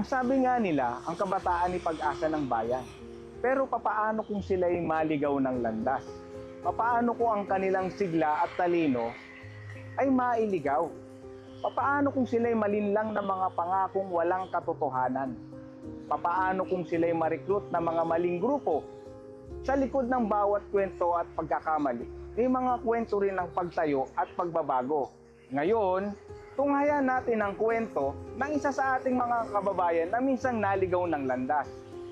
Ang sabi nga nila, ang kabataan ni pag-asa ng bayan. Pero papaano kung sila'y maligaw ng landas? Papaano kung ang kanilang sigla at talino ay mailigaw? Papaano kung sila'y malinlang na mga pangakong walang katotohanan? Papaano kung sila'y ma-recruit ng mga maling grupo? Sa likod ng bawat kwento at pagkakamali, may mga kwento rin ng pagtayo at pagbabago. Ngayon, tunghayan natin ang kwento ng isa sa ating mga kababayan na minsang naligaw ng landas.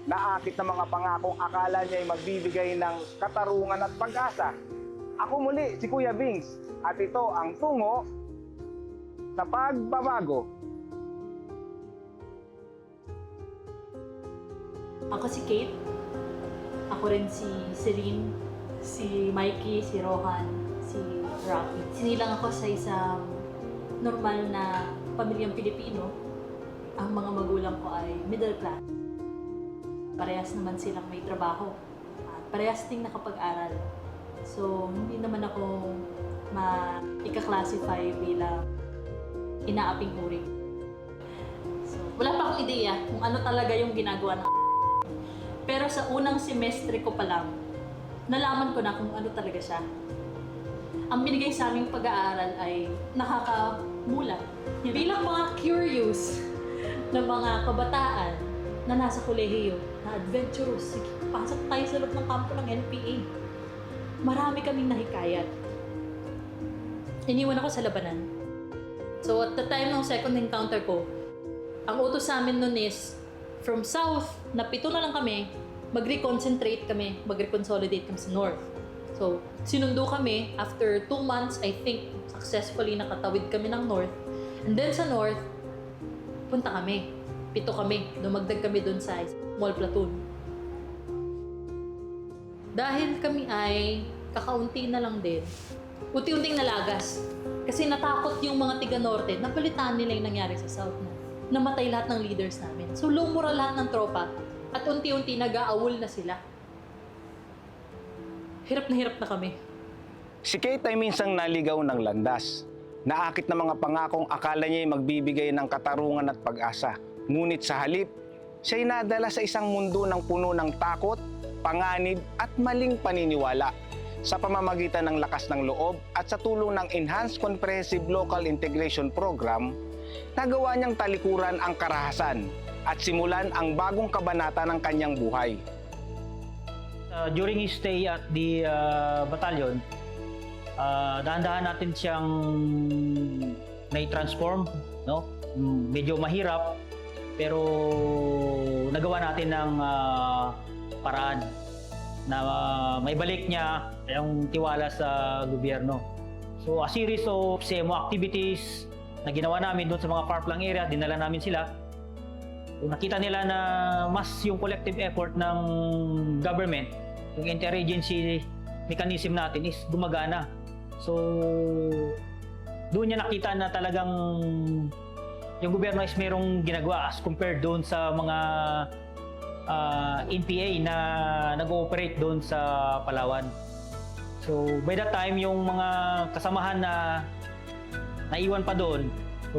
Naakit ng mga pangakong akala niya ay magbibigay ng katarungan at pag-asa. Ako muli, si Kuya Bings, at ito ang tungo sa pagbabago. Ako si Kate. Ako rin si Celine, si Mikey, si Rohan, si Rocky. Sinilang ako sa isang normal na pamilyang Pilipino. Ang mga magulang ko ay middle class. Parehas naman silang may trabaho. At parehas ding nakapag-aral. So, hindi naman ako ma-ika-classify bilang inaaping uri. So, wala pa akong ideya kung ano talaga yung ginagawa ng pero sa unang semestre ko pa lang, nalaman ko na kung ano talaga siya. Ang binigay sa aming pag-aaral ay nakakamulat. Bilang mga curious na mga kabataan na nasa kolehiyo, na adventurous, sige, pasok tayo sa loob ng kampo ng NPA. Marami kaming nahikayat. Iniwan ako sa labanan. So at the time ng second encounter ko, ang utos sa amin nun is, from south, na pito na lang kami, mag-reconcentrate kami, mag-reconsolidate kami sa north. So, sinundo kami, after two months, I think, successfully nakatawid kami ng north. And then sa north, punta kami. Pito kami. Dumagdag kami dun sa small platoon. Dahil kami ay kakaunti na lang din, unti-unting nalagas. Kasi natakot yung mga tiga-norte, napalitan nila yung nangyari sa south na namatay lahat ng leaders namin. So lumura lahat ng tropa at unti-unti nag-aawol na sila. Hirap na hirap na kami. Si Kate ay minsang naligaw ng landas. Naakit ng mga pangakong akala niya ay magbibigay ng katarungan at pag-asa. Ngunit sa halip, siya'y nadala sa isang mundo ng puno ng takot, panganib at maling paniniwala. Sa pamamagitan ng lakas ng loob at sa tulong ng Enhanced Comprehensive Local Integration Program, nagawa niyang talikuran ang karahasan at simulan ang bagong kabanata ng kanyang buhay. Uh, during his stay at the uh, battalion, uh, dahan-dahan natin siyang na-transform, no? Medyo mahirap, pero nagawa natin ng uh, paraan na uh, may balik niya yung tiwala sa gobyerno. So a series of SEMO activities na ginawa namin doon sa mga far-flung area, dinala namin sila. Kung nakita nila na mas yung collective effort ng government, yung interagency mechanism natin is gumagana. So, doon niya nakita na talagang yung gobyerno is merong ginagawa as compared doon sa mga ah, NPA na nag-ooperate doon sa Palawan. So, by that time, yung mga kasamahan na naiwan pa doon, so,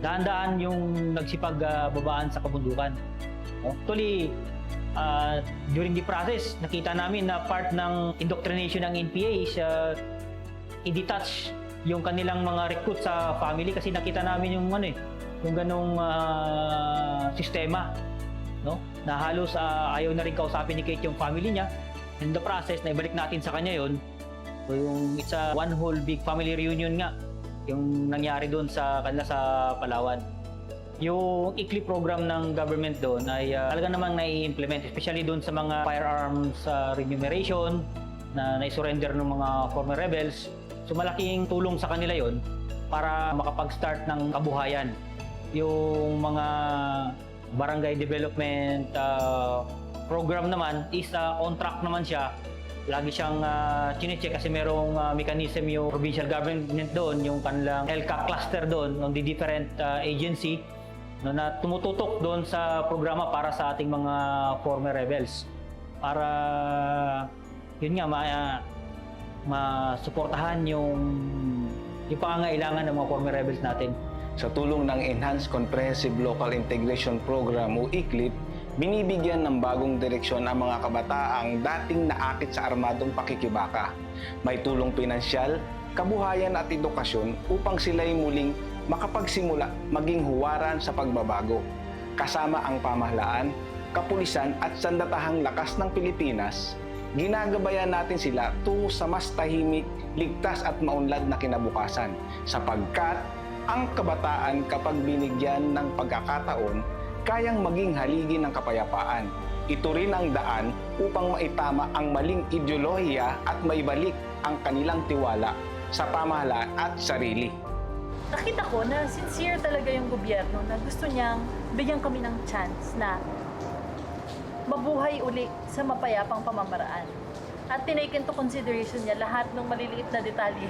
dahan-dahan yung nagsipag-babaan sa kabundukan. Actually, uh, during the process, nakita namin na part ng indoctrination ng NPA is uh, i-detach yung kanilang mga recruit sa family kasi nakita namin yung ano eh, yung ganong ah, sistema no? Na halos ah, ayaw na rin kausapin ni Kate yung family niya. In the process, na ibalik natin sa kanya yon. So yung it's a one whole big family reunion nga yung nangyari doon sa kanila sa Palawan. Yung ICLI program ng government doon ay uh, talaga namang nai-implement, especially doon sa mga firearms uh, remuneration na nai-surrender ng mga former rebels. So malaking tulong sa kanila yon para makapag-start ng kabuhayan. Yung mga barangay development uh, program naman is uh, on track naman siya. Lagi siyang uh, chinecheck kasi merong uh, mechanism yung provincial government doon, yung kanilang LCAC cluster doon, ng the different uh, agency no, na tumututok doon sa programa para sa ating mga former rebels. Para yun nga, ma, masuportahan yung yung pangangailangan ng mga former rebels natin. Sa tulong ng Enhanced Comprehensive Local Integration Program o ICLIP, binibigyan ng bagong direksyon ang mga kabataang dating naakit sa armadong pakikibaka. May tulong pinansyal, kabuhayan at edukasyon upang sila'y muling makapagsimula maging huwaran sa pagbabago. Kasama ang pamahalaan, kapulisan at sandatahang lakas ng Pilipinas, ginagabayan natin sila tungo sa mas tahimik, ligtas at maunlad na kinabukasan sapagkat ang kabataan kapag binigyan ng pagkakataon, kayang maging haligi ng kapayapaan. Ito rin ang daan upang maitama ang maling ideolohiya at maibalik ang kanilang tiwala sa pamahalaan at sarili. Nakita ko na sincere talaga yung gobyerno na gusto niyang bigyan kami ng chance na mabuhay uli sa mapayapang pamamaraan. At tinake into consideration niya lahat ng maliliit na detalye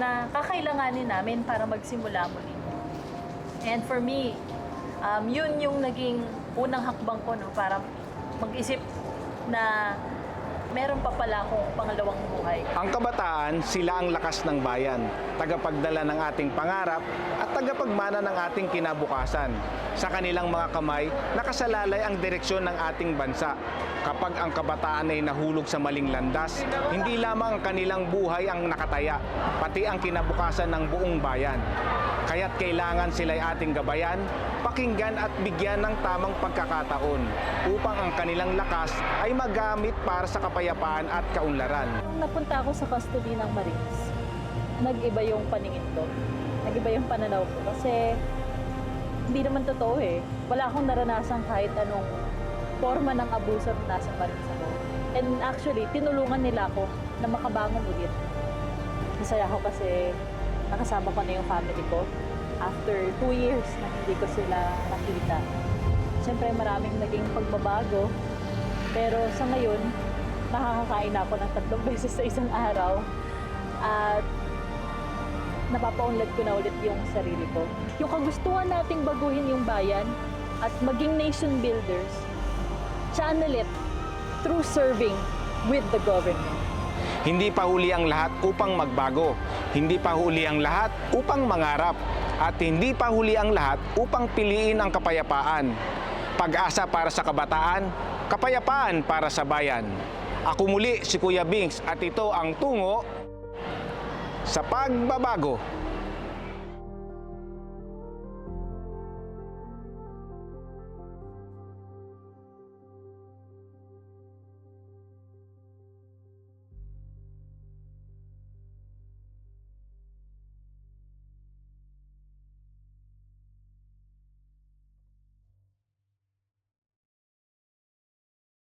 na kakailanganin namin para magsimula muli. And for me, um, yun yung naging unang hakbang ko no, para mag-isip na meron pa pala akong pangalawang buhay. Ang kabataan, sila ang lakas ng bayan, tagapagdala ng ating pangarap at tagapagmana ng ating kinabukasan. Sa kanilang mga kamay, nakasalalay ang direksyon ng ating bansa. Kapag ang kabataan ay nahulog sa maling landas, hindi lamang ang kanilang buhay ang nakataya, pati ang kinabukasan ng buong bayan. Kaya't kailangan sila'y ating gabayan, pakinggan at bigyan ng tamang pagkakataon upang ang kanilang lakas ay magamit para sa kapayapaan at kaunlaran. Napunta ako sa custody ng Marines, nag-iba yung paningin ko. Nag-iba yung pananaw ko. Kasi hindi naman totoo eh. Wala akong naranasan kahit anong forma ng abuso na nasa Marines ako. And actually, tinulungan nila ako na makabangon ulit. Masaya ako kasi nakasama ko na yung family ko after two years na hindi ko sila nakita. Siyempre maraming naging pagbabago. Pero sa ngayon, nakakakain ako ng tatlong beses sa isang araw. At napapaunlad ko na ulit yung sarili ko. Yung kagustuhan nating baguhin yung bayan at maging nation builders, channel it through serving with the government. Hindi pa huli ang lahat upang magbago. Hindi pa huli ang lahat upang mangarap. At hindi pa huli ang lahat upang piliin ang kapayapaan. Pag-asa para sa kabataan, kapayapaan para sa bayan. Ako muli si Kuya Bings at ito ang tungo sa pagbabago.